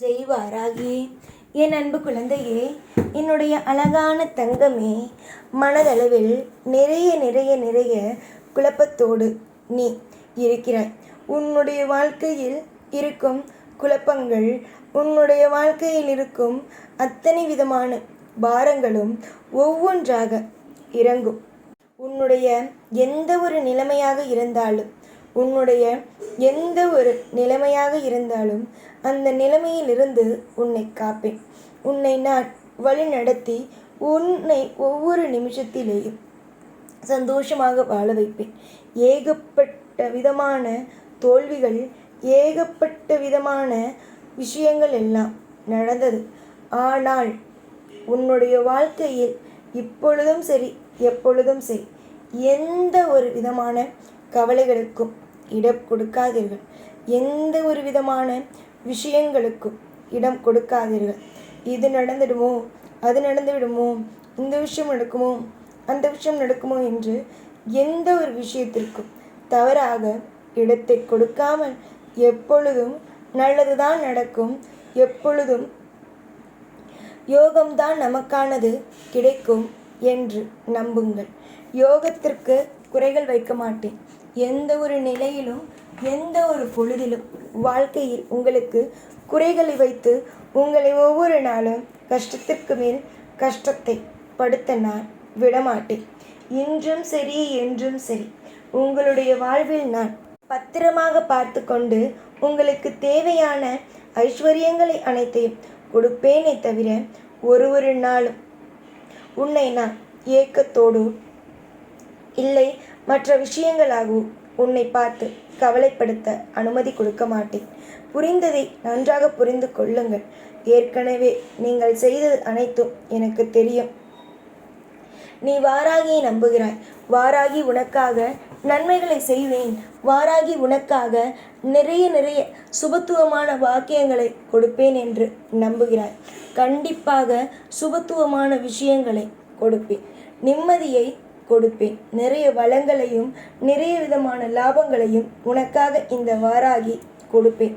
ஜெய்வாராகி. என் அன்பு குழந்தையே என்னுடைய அழகான தங்கமே மனதளவில் நிறைய நிறைய நிறைய குழப்பத்தோடு நீ இருக்கிறாய். உன்னுடைய வாழ்க்கையில் இருக்கும் குழப்பங்கள் உன்னுடைய வாழ்க்கையில் இருக்கும் அத்தனை விதமான பாரங்களும் ஒவ்வொன்றாக இறங்கும். உன்னுடைய எந்த ஒரு நிலைமையாக இருந்தாலும் உன்னுடைய எந்த ஒரு நிலைமையாக இருந்தாலும் அந்த நிலைமையிலிருந்து உன்னை காப்பேன். உன்னை நான் வழிநடத்தி உன்னை ஒவ்வொரு நிமிஷத்திலேயும் சந்தோஷமாக வாழ வைப்பேன். ஏகப்பட்ட விதமான தோல்விகள் ஏகப்பட்ட விதமான விஷயங்கள் எல்லாம் நடந்தது. ஆனால் உன்னுடைய வாழ்க்கையில் இப்பொழுதும் சரி எப்பொழுதும் சரி எந்த ஒரு விதமான கவலைகளுக்கும் இடம் கொடுக்காதீர்கள். எந்த ஒரு விதமான விஷயங்களுக்கும் இடம் கொடுக்காதீர்கள். இது நடந்துடுமோ? அது நடந்துவிடுமோ? இந்த விஷயம் நடக்குமோ? அந்த விஷயம் நடக்குமோ என்று எந்த ஒரு விஷயத்திற்கும் தவறாக இடத்தை கொடுக்காமல் எப்பொழுதும் நல்லதுதான் நடக்கும். எப்பொழுதும் யோகம்தான் நமக்கானது கிடைக்கும் என்று நம்புங்கள். யோகத்திற்கு குறைகள் வைக்க மாட்டேன். எந்த ஒரு நிலையிலும் எந்த ஒரு பொழுதிலும் வாழ்க்கையில் உங்களுக்கு குறைகளை வைத்து உங்களை ஒவ்வொரு நாளும் கஷ்டத்திற்கு மேல் கஷ்டத்தை படுத்த நான் விடமாட்டேன். இன்றும் சரி என்றும் சரி. உங்களுடைய வாழ்வில் நான் பத்திரமாக பார்த்து கொண்டு உங்களுக்கு தேவையான ஐஸ்வர்யங்களை அனைத்தையும் கொடுப்பேனே தவிர ஒரு ஒரு நாளும் உன்னை நான் ஏக்கத்தோடு இல்லை மற்ற விஷயங்களாகவும் உன்னை பார்த்து கவலைப்படுத்த அனுமதி கொடுக்க மாட்டேன். புரிந்ததை நன்றாக புரிந்து கொள்ளுங்கள். ஏற்கனவே நீங்கள் செய்தது அனைத்தும் எனக்கு தெரியும். நீ வாராகியை நம்புகிறாய். வாராகி உனக்காக நன்மைகளை செய்வேன். வாராகி உனக்காக நிறைய நிறைய சுபத்துவமான வாக்கியங்களை கொடுப்பேன் என்று நம்புகிறாய். கண்டிப்பாக சுபத்துவமான விஷயங்களை கொடுப்பேன். நிம்மதியை கொடுப்பேன். நிறைய வளங்களையும் நிறைய விதமான லாபங்களையும் உனக்காக இந்த வாராகி கொடுப்பேன்.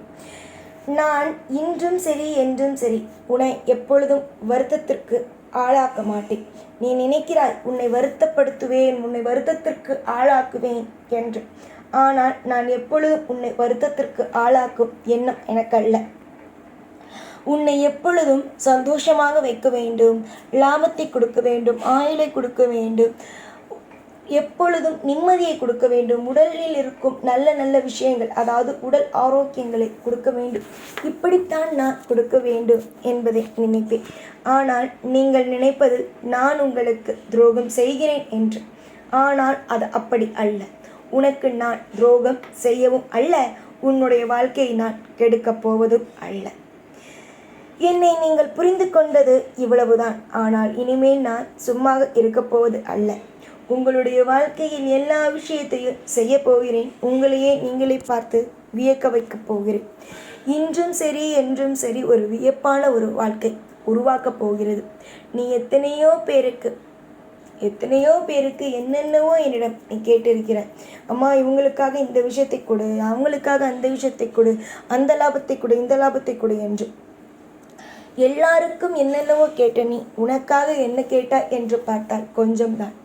நான் இன்றும் சரி என்றும் சரி உன்னை எப்பொழுதும் வருத்தத்திற்கு ஆளாக்க மாட்டேன். நீ நினைக்கிறாய் உன்னை வருத்தப்படுத்துவேன் உன்னை வருத்தத்திற்கு ஆளாக்குவேன் என்று. ஆனால் நான் எப்பொழுதும் உன்னை வருத்தத்திற்கு ஆளாக்கும் எண்ணம் எனக்கல்ல. உன்னை எப்பொழுதும் சந்தோஷமாக வைக்க வேண்டும் லாபத்தை கொடுக்க வேண்டும் ஆயுளை கொடுக்க வேண்டும். எப்பொழுதும் நிம்மதியை கொடுக்க வேண்டும். உடலில் இருக்கும் நல்ல நல்ல விஷயங்கள் அதாவது உடல் ஆரோக்கியங்களை கொடுக்க வேண்டும். இப்படித்தான் நான் கொடுக்க வேண்டும் என்பதை நினைப்பேன். ஆனால் நீங்கள் நினைப்பது நான் உங்களுக்கு துரோகம் செய்கிறேன் என்று. ஆனால் அது அப்படி அல்ல. உனக்கு நான் துரோகம் செய்யவும் அல்ல. உன்னுடைய வாழ்க்கையை நான் கெடுக்கப் போவதும் அல்ல. என்னை நீங்கள் புரிந்து கொண்டது இவ்வளவுதான். ஆனால் இனிமேல் நான் சும்மா இருக்கப் போவது அல்ல. உங்களுடைய வாழ்க்கையில் எல்லா விஷயத்தையும் செய்ய போகிறேன். உங்களையே நீங்களே பார்த்து வியக்க வைக்கப் போகிறேன். இன்றும் சரி என்றும் சரி ஒரு வியப்பான ஒரு வாழ்க்கை உருவாக்கப் போகிறது. நீ எத்தனையோ பேருக்கு எத்தனையோ பேருக்கு என்னென்னவோ என்னிடம் நீ கேட்டிருக்கிற அம்மா இவங்களுக்காக இந்த விஷயத்தை கொடு அவங்களுக்காக அந்த விஷயத்தை கொடு அந்த லாபத்தை கொடு இந்த லாபத்தை கொடு என்று. எல்லாருக்கும் என்னென்னவோ கேட்ட நீ உனக்காக என்ன கேட்டா என்று பார்த்தால் கொஞ்சம்தான்.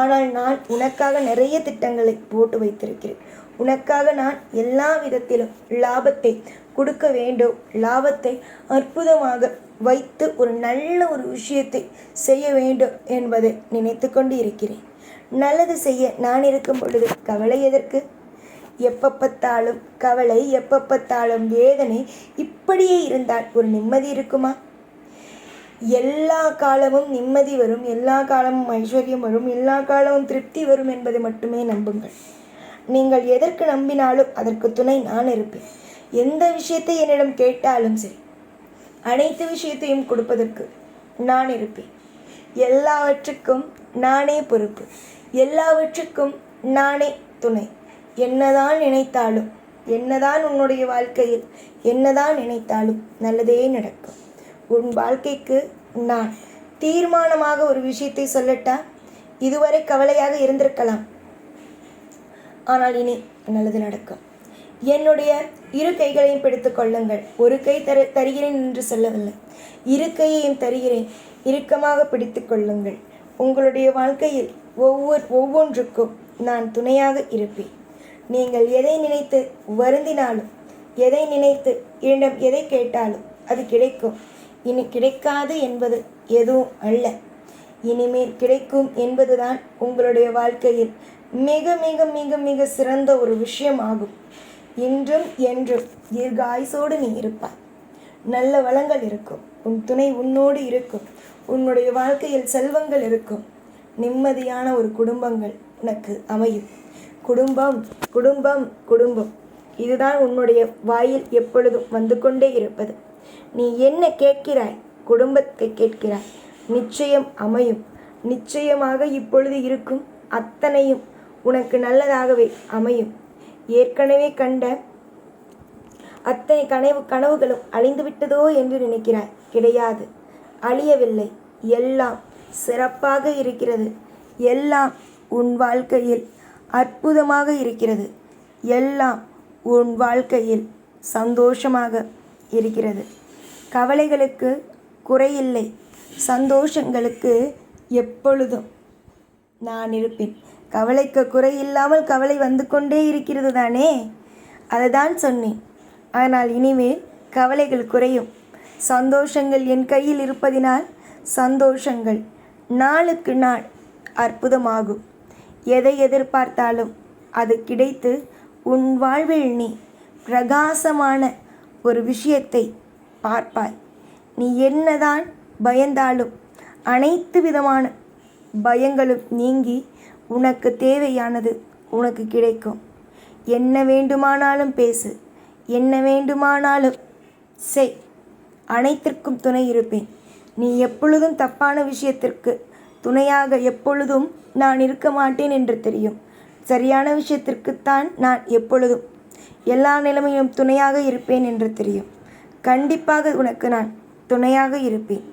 ஆனால் நான் உனக்காக நிறைய திட்டங்களை போட்டு வைத்திருக்கிறேன். உனக்காக நான் எல்லா விதத்திலும் லாபத்தை கொடுக்க வேண்டும். லாபத்தை அற்புதமாக வைத்து ஒரு நல்ல ஒரு விஷயத்தை செய்ய வேண்டும் என்பதை நினைத்து கொண்டு இருக்கிறேன். நல்லது செய்ய நான் இருக்கும் பொழுது கவலை எதற்கு? எப்போ பார்த்தாலும் கவலை எப்போ பார்த்தாலும் வேதனை இப்படியே இருந்தால் ஒரு நிம்மதி இருக்குமா? எல்லா காலமும் நிம்மதி வரும் எல்லா காலமும் ஐஸ்வர்யம் வரும் எல்லா காலமும் திருப்தி வரும் என்பதை மட்டுமே நம்புங்கள். நீங்கள் எதற்கு நம்பினாலும் அதற்கு துணை நான் இருப்பேன். எந்த விஷயத்தை என்னிடம் கேட்டாலும் சரி அனைத்து விஷயத்தையும் கொடுப்பதற்கு நான் இருப்பேன். எல்லாவற்றுக்கும் நானே பொறுப்பு எல்லாவற்றுக்கும் நானே துணை. என்னதான் நினைத்தாலும் என்னதான் உன்னுடைய வாழ்க்கையில் என்னதான் நினைத்தாலும் நல்லதே நடக்கும். உன் வாழ்க்கைக்கு நான் தீர்மானமாக ஒரு விஷயத்தை சொல்லட்டா? இதுவரை கவலையாக இருந்திருக்கலாம். ஆனால் இனி நல்லது நடக்கும். என்னுடைய இரு கைகளையும் பிடித்து கொள்ளுங்கள். ஒரு கை தரு தருகிறேன் என்று சொல்லவில்லை. இரு கையையும் தருகிறேன். இறுக்கமாக பிடித்து கொள்ளுங்கள். உங்களுடைய வாழ்க்கையில் ஒவ்வொரு ஒவ்வொன்றுக்கும் நான் துணையாக இருப்பேன். நீங்கள் எதை நினைத்து வருந்தினாலும் எதை நினைத்து என்னிடம் எதை கேட்டாலும் அது கிடைக்கும். இனி கிடைக்காது என்பது எதுவும் அல்ல. இனிமேல் கிடைக்கும் என்பதுதான் உங்களுடைய வாழ்க்கையில் மிக மிக மிக மிக சிறந்த ஒரு விஷயம் ஆகும். இன்றும் என்றும் தீர்காயுசோடு நீ இருப்பாய். நல்ல வளங்கள் இருக்கும். உன் துணை உன்னோடு இருக்கும். உன்னுடைய வாழ்க்கையில் செல்வங்கள் இருக்கும். நிம்மதியான ஒரு குடும்பங்கள் உனக்கு அமையும். குடும்பம் குடும்பம் குடும்பம். இதுதான் உன்னுடைய வாயில் எப்பொழுதும் வந்து கொண்டே இருப்பது. நீ என்ன கேட்கிறாய்? குடும்பத்தை கேட்கிறாய். நிச்சயம் அமையும். நிச்சயமாக இப்பொழுது இருக்கும் அத்தனையும் உனக்கு நல்லதாகவே அமையும். ஏற்கனவே கண்ட அத்தனை கனவு கனவுகளும் அழிந்து விட்டதோ என்று நினைக்கிறாய். கிடையாது. அழியவில்லை. எல்லாம் சிறப்பாக இருக்கிறது. எல்லாம் உன் வாழ்க்கையில் அற்புதமாக இருக்கிறது. எல்லாம் உன் வாழ்க்கையில் சந்தோஷமாக இருக்கிறது. கவலைகளுக்கு குறையில்லை. சந்தோஷங்களுக்கு எப்பொழுதும் நான் இருப்பேன். கவலைக்கு குறையில்லாமல் கவலை வந்து கொண்டே இருக்கிறது தானே? அதை தான் சொன்னேன். ஆனால் இனிமேல் கவலைகள் குறையும். சந்தோஷங்கள் என் கையில் இருப்பதினால் சந்தோஷங்கள் நாளுக்கு நாள் அற்புதமாகும். எதை எதிர்பார்த்தாலும் அது கிடைத்து உன் வாழ்வில் நீ பிரகாசமான ஒரு விஷயத்தை பார்ப்பாய். நீ என்னதான் பயந்தாலும் அனைத்து விதமான பயங்களும் நீங்கி உனக்கு தேவையானது உனக்கு கிடைக்கும். என்ன வேண்டுமானாலும் பேசு என்ன வேண்டுமானாலும் செய். அனைத்திற்கும் துணை இருப்பேன். நீ எப்பொழுதும் தப்பான விஷயத்திற்கு துணையாக எப்பொழுதும் நான் இருக்க மாட்டேன் என்று தெரியும். சரியான விஷயத்திற்குத்தான் நான் எப்பொழுதும் எல்லா நிலைமையும் துணையாக இருப்பேன் என்று தெரியும். கண்டிப்பாக உனக்கு நான் துணையாக இருப்பேன்.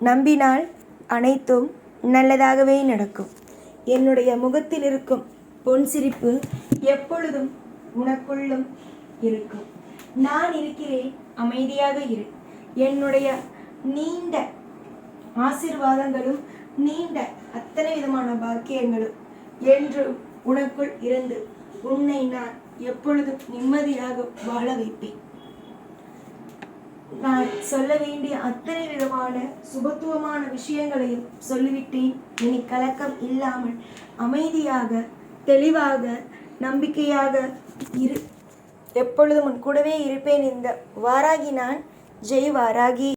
நம்பினால் அனைத்தும் நல்லதாகவே நடக்கும். என்னுடைய முகத்தில் இருக்கும் பொன் சிரிப்பு எப்பொழுதும் உனக்குள்ளும் இருக்கும். நான் இருக்கிறேன் அமைதியாக இரு. என்னுடைய நீண்ட ஆசீர்வாதங்களும் நீண்ட அத்தனை விதமான பாக்கியங்களும் என்று உனக்குள் இருந்து உன்னை நான் எப்பொழுதும் நிம்மதியாக வாழ வைப்பேன். நான் சொல்ல வேண்டிய அத்தனை விதமான சுபத்துவமான விஷயங்களையும் சொல்லிவிட்டேன். இனி கலக்கம் இல்லாமல் அமைதியாக தெளிவாக நம்பிக்கையாக இரு எப்பொழுதும் உன் கூடவே இருப்பேன். இந்த வாராகி நான். ஜெய் வாராகி.